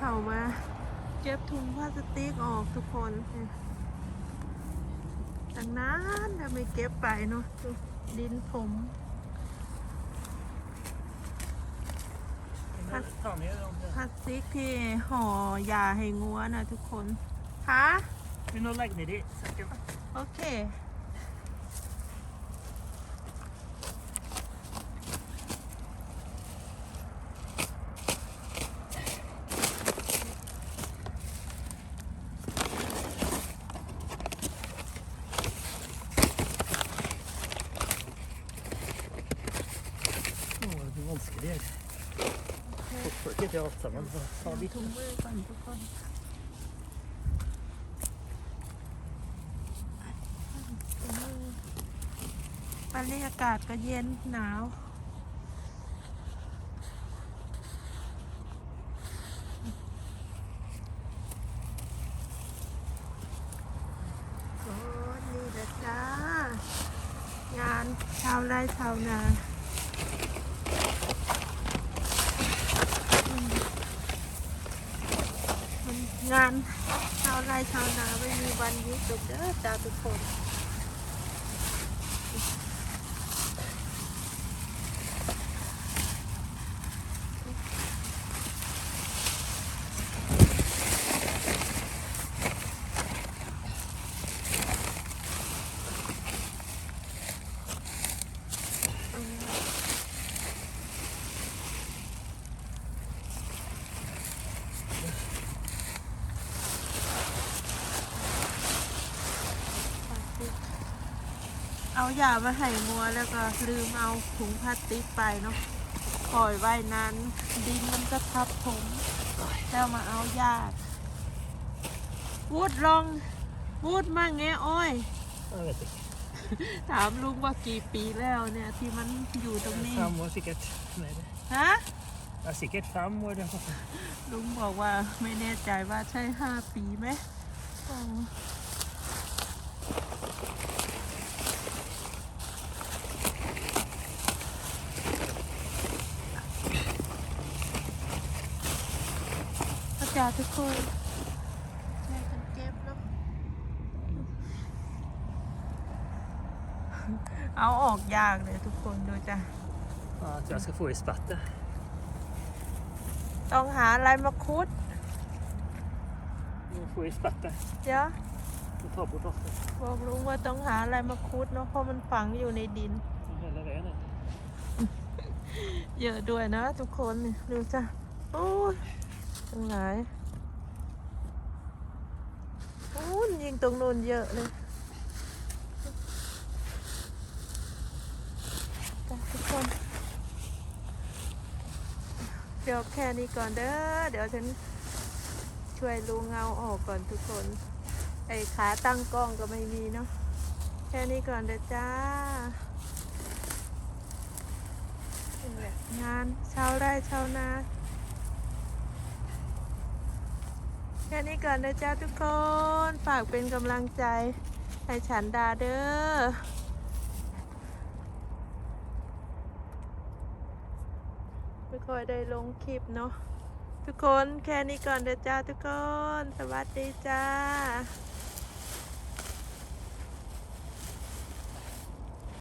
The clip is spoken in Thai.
เข้ามา เก็บถุงพลาสติกออกทุกคนตั้งนานถ้าไม่เก็บไปเนาะดูดินผม Ta med dem. พลาสติกที่ห่อยาให้งัวนะทุกคนคะ Vill du lägga ner det i säcken? โอเค Åh, det är vanskelig her. Får ikke til alt sammen. så Ta litt. ถุงมือก่อนทุกคนนี้อากาศก็เย็นหนาวนี่แหละจ้างานชาวไร่ชาวนาอืมมัน งานชาวไร่ชาวนาไม่มีวันหยุดหรอกเด้อจ้าทุกคน เอายามาให้งัวแล้วก็ลืมเอาถุงพลาสติกไปเนาะปล่อยไว้นานดินมันก็ทับผมแล้วมาเอายาวูดลองวูดมาแงอ้อย Jag vet ikke. ถามลุงว่ากี่ปีแล้วเนี่ยที่มันอยู่ตรงนี้ Fem år sikkert. Mer. ฮะ Ja, sikkert fem år. i hvert fall. ลุงบอกว่าไม่แน่ใจว่าใช่ห้าปีไหมอ๋อ จารย์ทุกคนช่วยกันเก็บเนาะเอาออกยากเลยทุกคนดูจ้ะ Ja, jeg tror jeg skal få i spettet. ต้องหาอะไรมาคุด Jeg må Få i spettet. เดี๋ยว Og ta bort alt det. บอกลุงว่าต้องหาอะไรมาคุดเนาะเพราะมันฝังอยู่ในดิน Hele veien. her. เยอะด้วยนะทุกคนนี่ดูจ้ะโอ้ย ตรงไหนโอ้ยิงตรงนู้นเยอะเลยทุกคนเดี๋ยวแค่นี้ก่อนเด้อ เดี๋ยวฉันช่วยลุงเงาออกก่อนทุกคน ไอ้ขาตั้งกล้องก็ไม่มีเนาะ แค่นี้ก่อนเด้อจ้างานชาวไร่ชาวนา แค่นี้ก่อนนะจ๊ะทุกคน ฝากเป็นกำลังใจ ให้ฉันดาเด้อไม่ค่อยได้ลงคลิปเนาะทุกคนแค่นี้ก่อนเด้อจ้าทุกคน สวัสดีจ้า